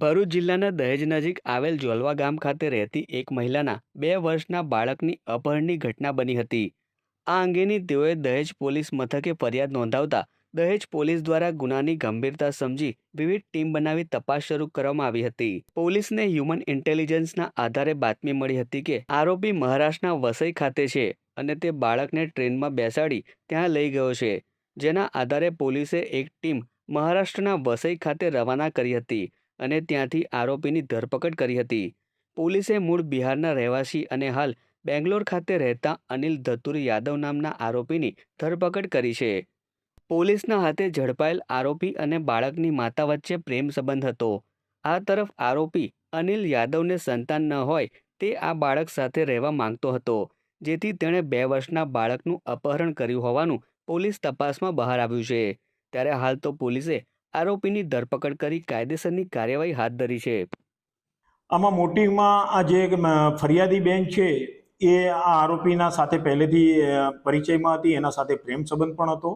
ભરૂચ જિલ્લાના દહેજ નજીક આવેલ જોલવા ગામ ખાતે રહેતી એક મહિલાના બે વર્ષના બાળકની અપહરણની ઘટના બની હતી. આ અંગેની તેઓએ દહેજ પોલીસ મથકે ફરિયાદ નોંધાવતા દહેજ પોલીસ દ્વારા ગુનાની ગંભીરતા સમજી વિવિધ ટીમ બનાવી તપાસ શરૂ કરવામાં આવી હતી. પોલીસને હ્યુમન ઇન્ટેલિજન્સના આધારે બાતમી મળી હતી કે આરોપી મહારાષ્ટ્રના વસઈ ખાતે છે અને તે બાળકને ટ્રેનમાં બેસાડી ત્યાં લઈ ગયો છે. જેના આધારે પોલીસે એક ટીમ મહારાષ્ટ્રના વસઈ ખાતે રવાના કરી હતી. અને ત્યાંથી આરોપીની ધરપકડ કરી હતી. પોલીસે મૂળ બિહારના રહેવાસી અને હાલ બેંગ્લોર ખાતે રહેતા અનિલ ધતુર યાદવ નામના આરોપીની ધરપકડ કરી છે. પોલીસના હાથે ઝડપાયેલ આરોપી અને બાળકની માતા વચ્ચે પ્રેમ સંબંધ હતો. આ તરફ આરોપી અનિલ યાદવને સંતાન ન હોય તે આ બાળક સાથે રહેવા માંગતો હતો, જેથી તેણે બે વર્ષના બાળકનું અપહરણ કર્યું હોવાનું પોલીસ તપાસમાં બહાર આવ્યું છે. ત્યારે હાલ તો પોલીસે આરોપીની ધરપકડ કરી કાયદેસરની કાર્યવાહી હાથ ધરી છે. આમાં મોટીમાં આ જે ફરિયાદી બેન છે એ આ આરોપીના સાથે પહેલેથી પરિચયમાં હતી એના સાથે પ્રેમ સંબંધ પણ હતો.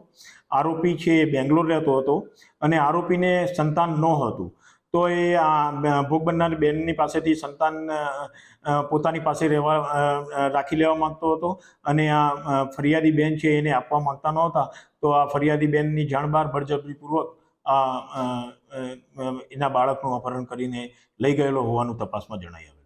આરોપી છે એ બેંગ્લોર રહેતો હતો અને આરોપીને સંતાન ન હતું. તો એ આ ભોગ બનનાર બેનની પાસેથી સંતાન પોતાની પાસે રહેવા રાખી લેવા માંગતો હતો અને આ ફરિયાદી બેન છે એને આપવા માંગતા નહોતા. તો આ ફરિયાદી બેનની જાણબાર અ, એના બાળકનું અપહરણ કરીને લઈ ગયેલો હોવાનું તપાસમાં જણાઈ આવ્યું